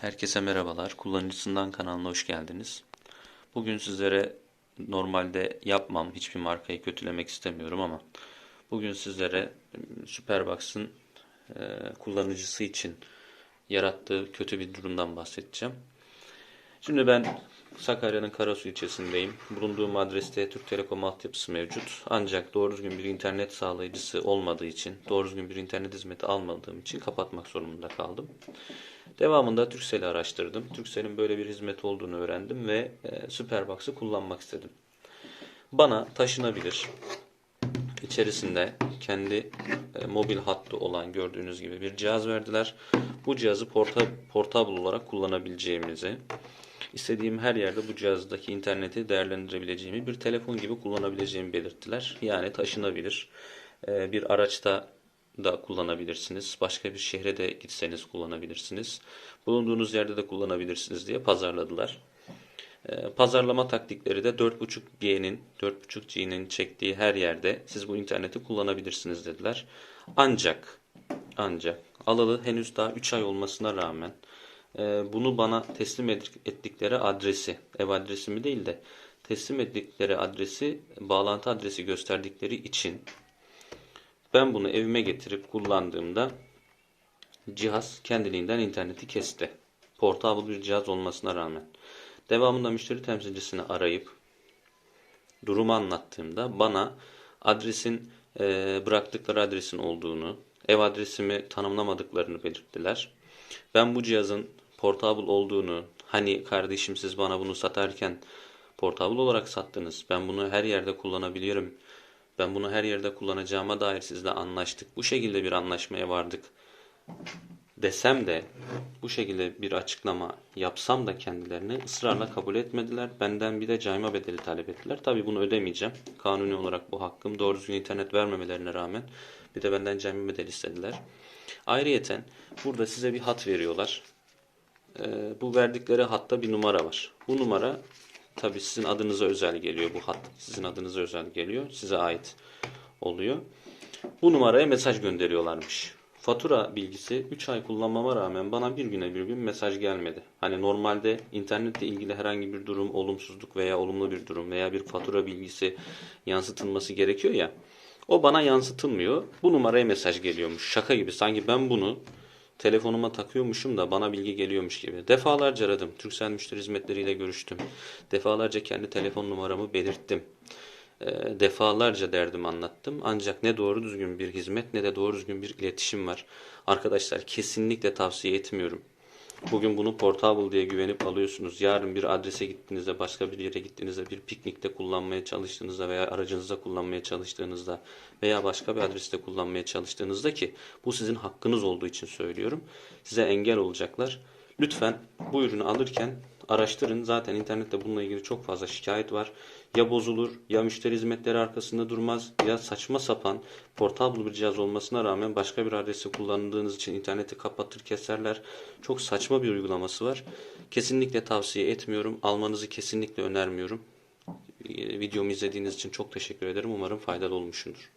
Herkese merhabalar. Kullanıcısından kanalına hoş geldiniz. Bugün sizlere normalde yapmam, hiçbir markayı kötülemek istemiyorum ama bugün sizlere e, Superbox'ın e, kullanıcısı için yarattığı kötü bir durumdan bahsedeceğim. Şimdi ben Sakarya'nın Karasu ilçesindeyim. Bulunduğum adreste Türk Telekom altyapısı mevcut. Ancak doğru düzgün bir internet sağlayıcısı olmadığı için, doğru düzgün bir internet hizmeti almadığım için kapatmak zorunda kaldım. Devamında Turkcell'i araştırdım. Turkcell'in böyle bir hizmet olduğunu öğrendim ve e, Superbox'ı kullanmak istedim. Bana taşınabilir, içerisinde kendi e, mobil hattı olan gördüğünüz gibi bir cihaz verdiler. Bu cihazı porta, portable olarak kullanabileceğimizi, istediğim her yerde bu cihazdaki interneti değerlendirebileceğimi, bir telefon gibi kullanabileceğimi belirttiler. Yani taşınabilir. E, bir araçta da kullanabilirsiniz. Başka bir şehre de gitseniz kullanabilirsiniz. Bulunduğunuz yerde de kullanabilirsiniz diye pazarladılar. Ee, Pazarlama taktikleri de 4.5G'nin, 4.5G'nin çektiği her yerde siz bu interneti kullanabilirsiniz dediler. Ancak, ancak alalı henüz daha 3 ay olmasına rağmen e, bunu bana teslim ettikleri adresi, ev adresimi değil de teslim ettikleri adresi, bağlantı adresi gösterdikleri için ben bunu evime getirip kullandığımda cihaz kendiliğinden interneti kesti. Portable bir cihaz olmasına rağmen. Devamında müşteri temsilcisini arayıp durumu anlattığımda bana adresin e, bıraktıkları adresin olduğunu, ev adresimi tanımlamadıklarını belirttiler. Ben bu cihazın portable olduğunu, hani kardeşim siz bana bunu satarken portable olarak sattınız, ben bunu her yerde kullanabiliyorum, ben bunu her yerde kullanacağıma dair sizle anlaştık, bu şekilde bir anlaşmaya vardık desem de bu şekilde bir açıklama yapsam da kendilerine ısrarla kabul etmediler. Benden bir de cayma bedeli talep ettiler. Tabii bunu ödemeyeceğim. Kanuni olarak bu hakkım. Doğru düzgün internet vermemelerine rağmen bir de benden cayma bedeli istediler. Ayrıyeten burada size bir hat veriyorlar. Ee, bu verdikleri hatta bir numara var. Bu numara tabii sizin adınıza özel geliyor bu hat. Sizin adınıza özel geliyor. Size ait oluyor. Bu numaraya mesaj gönderiyorlarmış. Fatura bilgisi 3 ay kullanmama rağmen bana bir güne bir gün mesaj gelmedi. Hani normalde internetle ilgili herhangi bir durum, olumsuzluk veya olumlu bir durum veya bir fatura bilgisi yansıtılması gerekiyor ya. O bana yansıtılmıyor. Bu numaraya mesaj geliyormuş. Şaka gibi. Sanki ben bunu telefonuma takıyormuşum da bana bilgi geliyormuş gibi. Defalarca aradım. Türksel müşteri hizmetleriyle görüştüm. Defalarca kendi telefon numaramı belirttim. E, defalarca derdim anlattım. Ancak ne doğru düzgün bir hizmet ne de doğru düzgün bir iletişim var. Arkadaşlar kesinlikle tavsiye etmiyorum. Bugün bunu portable diye güvenip alıyorsunuz. Yarın bir adrese gittiğinizde, başka bir yere gittiğinizde, bir piknikte kullanmaya çalıştığınızda veya aracınızda kullanmaya çalıştığınızda veya başka bir adreste kullanmaya çalıştığınızda ki bu sizin hakkınız olduğu için söylüyorum. Size engel olacaklar. Lütfen bu ürünü alırken araştırın. Zaten internette bununla ilgili çok fazla şikayet var. Ya bozulur, ya müşteri hizmetleri arkasında durmaz, ya saçma sapan portable bir cihaz olmasına rağmen başka bir adresi kullandığınız için interneti kapatır keserler. Çok saçma bir uygulaması var. Kesinlikle tavsiye etmiyorum. Almanızı kesinlikle önermiyorum. Videomu izlediğiniz için çok teşekkür ederim. Umarım faydalı olmuşumdur.